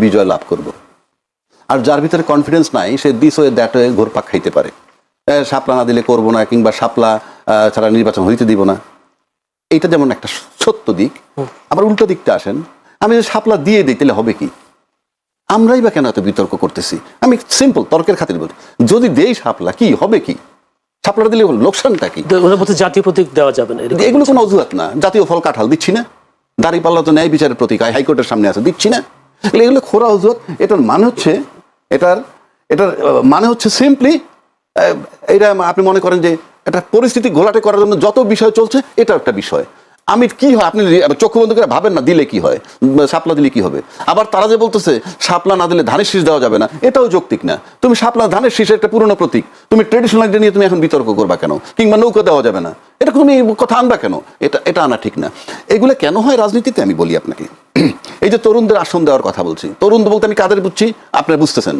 বিজয় লাভ করব। আর যার ভিতরে কনফিডেন্স নাই সে দিস হয়ে দ্যাট হয়ে ঘোরপাক খাইতে পারে। এ, শাপলা না দিলে করব না কিংবা আহ, ছাড়া নির্বাচন হইতে দিব না। এইটা যেমন একটা সত্য দিক আবার উল্টো দিকটা আসেন আমি যদি শাপলা দিয়ে দিই তাহলে হবে কি? আমরাই বা কেন এত বিতর্ক করতেছি? আমি সিম্পল তর্কের খাতির বলি যদি দেই সাপলা কি হবে কি? শাপলাটা দিলে লোকসানটা কি? জাতীয় প্রতীক দেওয়া যাবে না এগুলো কোনো অজুহাত না জাতীয় ফল কাঁঠাল দিচ্ছি না। দাঁড়িপাল্লা তো ন্যায় বিচারের প্রতীক হাই- হাইকোর্টের সামনে আছে দিচ্ছি না। এগুলো এগুলো খোরা অজুহাত এটার মানে হচ্ছে, এটার এটার মানে হচ্ছে সিম্পলি এটা আপনি মনে করেন যে এটা পরিস্থিতি ঘোলাটে করার জন্য যত বিষয় চলছে এটা একটা বিষয়। আমি কি হয়, আপনি চক্ষু বন্ধ করে ভাবেন না দিলে কি হয় শাপলা দিলে কি হবে? আবার তারা যে বলতেছে সাপলা না দিলে ধানের শীষ দেওয়া যাবে না, এটাও যৌক্তিক না। তুমি শাপলা, ধানের শীষের একটা পুরনো প্রতীক। তুমি ট্রেডিশনাল নিয়ে তুমি এখন বিতর্ক করবা কেন? কিংবা নৌকা দেওয়া যাবে না। এটা তুমি কথা আনবা কেন? এটা এটা আনা ঠিক না। এগুলো কেন হয় রাজনীতিতে? আমি বলি আপনাকে। এই যে তরুণদের আসন দেওয়ার কথা বলছি তরুণ বলতে আমি কাদের বুঝছি? আপনারা বুঝতেছেন?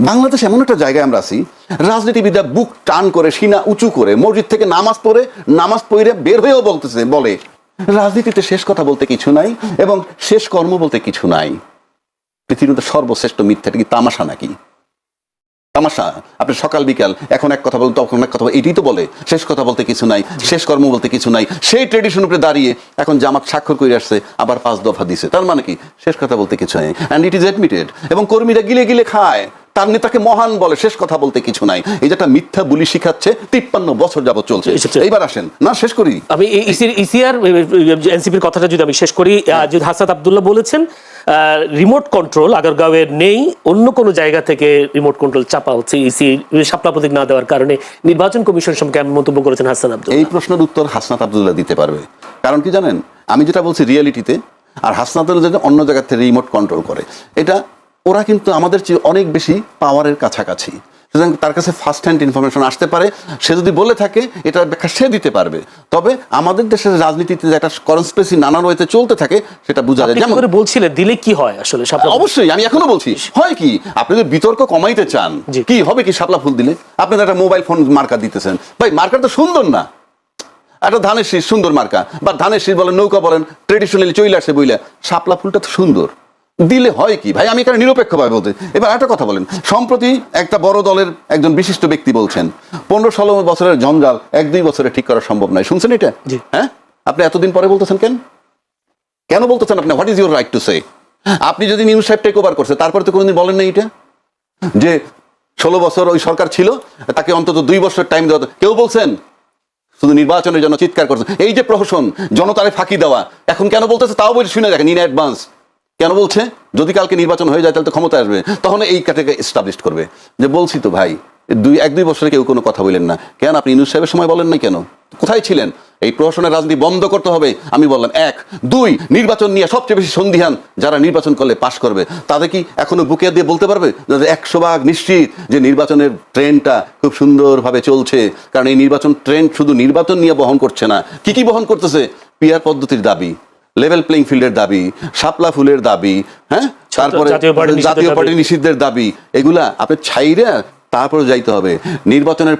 বাংলাদেশ এমন একটা জায়গায় আমরা আছি রাজনীতিবিদরা বুক টান করে সিনা উঁচু করে মসজিদ থেকে নামাজ পড়ে নামাজ পড়ে বের হয়েও বলতেছে বলে রাজনীতিতে শেষ কথা বলতে কিছু নাই এবং শেষ কর্ম বলতে কিছু নাই। পৃথিবীতে সর্বশ্রেষ্ঠ মিথ্যাটা কি তামাশা নাকি? তামাশা, আপনি সকাল, বিকাল, এখন এক কথা বলতে, তখন এক কথা এটাই তো বলে, শেষ কথা বলতে কিছু নাই, শেষ কর্ম বলতে কিছু নাই, সেই ট্রেডিশন উপরে দাঁড়িয়ে এখন জামাত স্বাক্ষর করে আসছে, আবার পাঁচ দফা দিছে। তার মানে কি? শেষ কথা বলতে কিছু নাই। অ্যান্ড ইট ইজ অ্যাডমিটেড এবং কর্মীরা গিলে গিলে খায়। তার নেতাকে মহান বলে শেষ কথা বলতে কিছু নাই। এই যে একটা মিথ্যা বুলি শিখাচ্ছে তিপ্পান্ন বছর যাবত চলছে। এইবার আসেন। না শেষ করি। আমি ইসিআর এনসিপির কথাটা যদি আমি শেষ করি আহ, যদি হাসান আব্দুল্লাহ বলেছেন রিমোট কন্ট্রোল আগারগাঁওয়ের নেই অন্য কোনো জায়গা থেকে রিমোট কন্ট্রোল চাপা হচ্ছে ইসি শাপলা প্রতীক না দেওয়ার কারণে। নির্বাচন কমিশন সম্পর্কে মন্তব্য করেছেন হাসান আব্দুল এই প্রশ্নের উত্তর হাসনাত আবদুল্লাহ দিতে পারবে। কারণ কি জানেন? আমি যেটা বলছি রিয়েলিটিতে আর যেটা অন্য জায়গা থেকে রিমোট কন্ট্রোল করে। এটা ওরা কিন্তু আমাদের চেয়ে অনেক বেশি পাওয়ারের কাছাকাছি। সুতরাং তার কাছে ফার্স্ট হ্যান্ড ইনফরমেশন আসতে পারে। সে যদি বলে থাকে এটার ব্যাখ্যা সে দিতে পারবে। তবে আমাদের দেশের রাজনীতিতে একটা কনস্পেসি নানান ওয়েতে চলতে থাকে সেটা বোঝা যায়। যেমন বলছিলেন দিলে কি হয় আসলে অবশ্যই আমি এখনও বলছি। হয় কি আপনি যদি বিতর্ক কমাইতে চান। কি হবে কি শাপলা ফুল দিলে? আপনি একটা মোবাইল ফোন মার্কা দিতেছেন। ভাই মার্কার তো সুন্দর না। একটা ধানের শীষ সুন্দর মার্কা বা ধানের শীষ বলেন নৌকা বলেন ট্রেডিশনালি চলে আসে বইলে। শাপলা ফুলটা তো সুন্দর। দিলে হয় কি? ভাই আমি এখানে নিরপেক্ষভাবে বলতে এবার একটা কথা বলেন। সম্প্রতি একটা বড় দলের একজন বিশিষ্ট ব্যক্তি বলছেন পনেরো ষোলো বছরের জঞ্জাল এক দুই বছরে ঠিক করা সম্ভব নয়। শুনছেন এটা? জি। হ্যাঁ? আপনি এতদিন পরে বলতেছেন কেন? কেন বলতেছেন আপনি? What is your right to say আপনি যদি নিউজ সাহেব টেক ওভার করছে তারপরে তো কোনোদিন বলেন না এটা? যে ষোলো বছর ওই সরকার ছিল তাকে অন্তত দুই বছর টাইম দেওয়া কেউ বলছেন? শুধু নির্বাচনের জন্য চিৎকার করছেন এই যে প্রহসন জনতারে ফাঁকি দেওয়া এখন কেন বলতেছে? তাও বলে শুনে দেখেন ইন অ্যাডভান্স কেন বলছে? যদি কালকে নির্বাচন হয়ে যায়, তাহলে তো ক্ষমতা আসবে। তখন এই ক্যাটাগরি এস্টাবলিশ করবে। যে বলছি তো ভাই, দুই, এক, দুই বছরে কেউ কোনো কথা বললেন না। কেন আপনি ইনুস সাহেবের সময় বলেন না কেন? কোথায় ছিলেন? এই প্রশাসনের রাজনীতি বন্ধ করতে হবে। আমি বললাম, এক, দুই, নির্বাচন নিয়ে সবচেয়ে বেশি সন্ধিহান যারা নির্বাচন করলে পাশ করবে, তাদের কি এখনও বুকে দিয়ে বলতে পারবে? একশো ভাগ নিশ্চিত যে নির্বাচনের ট্রেনটা খুব সুন্দরভাবে চলছে। কারণ এই নির্বাচন ট্রেন শুধু নির্বাচন নিয়ে বহন করছে না। কি কি বহন করতেছে? পিয়ার পদ্ধতির দাবি। লেভেল প্লেইং ফিল্ডের দাবি সাপলা ফুলের দাবি হ্যাঁ তারপরে জাতীয় পার্টি নিষিদ্ধের দাবি। পার্টি নিষিদ্ধের দাবি এগুলা আপনি ছাইরা তারপরে যাইতে হবে নির্বাচনের